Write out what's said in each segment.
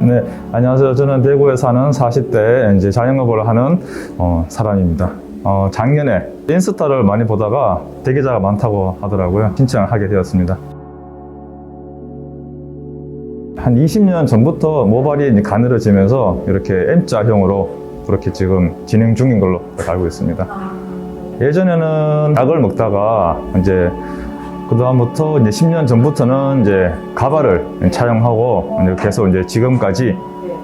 네, 안녕하세요. 저는 대구에 사는 40대 이제 자영업을 하는 어, 사람입니다. 어, 작년에 인스타를 많이 보다가 대기자가 많다고 하더라고요. 신청을 하게 되었습니다. 한 20년 전부터 모발이 가늘어지면서 이렇게 M자형으로 그렇게 지금 진행 중인 걸로 알고 있습니다. 예전에는 약을 먹다가 이제 그 다음부터 이제 10년 전부터는 이제 가발을 차용하고 이제 계속 이제 지금까지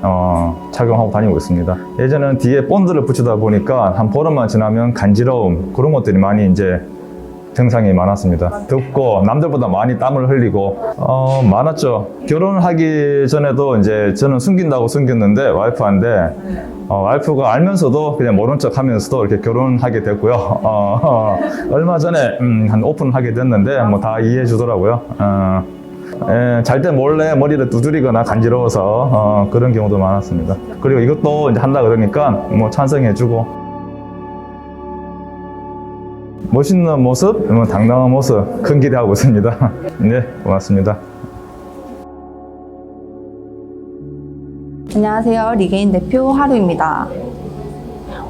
어, 착용하고 다니고 있습니다. 예전에는 뒤에 본드를 붙이다 보니까 한 보름만 지나면 간지러움 그런 것들이 많이 이제 증상이 많았습니다. 덥고 남들보다 많이 땀을 흘리고 어, 많았죠. 결혼하기 전에도 이제 저는 숨긴다고 숨겼는데 와이프한테 어, 와이프가 알면서도 그냥 모른 척 하면서도 이렇게 결혼하게 됐고요. 어, 어, 얼마 전에 음, 한 오픈하게 됐는데 뭐 다 이해해 주더라고요. 어, 예, 잘때 몰래 머리를 두드리거나 간지러워서 어, 그런 경우도 많았습니다. 그리고 이것도 이제 한다 그러니까 뭐 찬성해 주고 멋있는 모습, 뭐 당당한 모습 큰 기대하고 있습니다. 네, 고맙습니다. 안녕하세요. 리게인 대표 하루입니다.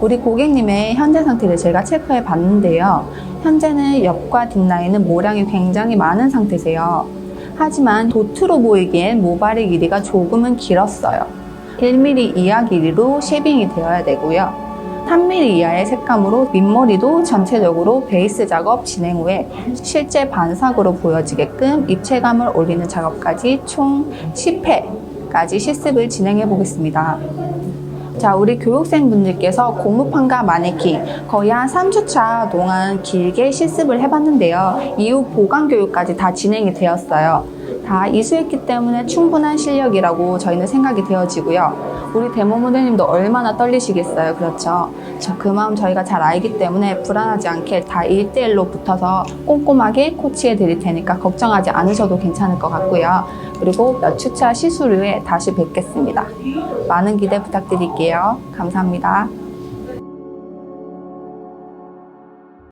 우리 고객님의 현재 상태를 제가 체크해 봤는데요. 현재는 옆과 뒷라인은 모량이 굉장히 많은 상태세요. 하지만 도트로 보이기엔 모발의 길이가 조금은 길었어요. 1mm 이하 길이로 쉐빙이 되어야 되고요. 3mm 이하의 색감으로 밑머리도 전체적으로 베이스 작업 진행 후에 실제 반삭으로 보여지게끔 입체감을 올리는 작업까지 총 10회까지 실습을 진행해 보겠습니다. 자, 우리 교육생분들께서 고무판과 마네킹 거의 한 3주차 동안 길게 실습을 해봤는데요. 이후 보강 교육까지 다 진행이 되었어요. 다 이수했기 때문에 충분한 실력이라고 저희는 생각이 되어지고요. 우리 데모 모델님도 얼마나 떨리시겠어요. 그렇죠? 저그 마음 저희가 잘 알기 때문에 불안하지 않게 다 1대1로 붙어서 꼼꼼하게 코치해 드릴 테니까 걱정하지 않으셔도 괜찮을 것 같고요. 그리고 몇 주차 시술 후에 다시 뵙겠습니다. 많은 기대 부탁드릴게요. 감사합니다.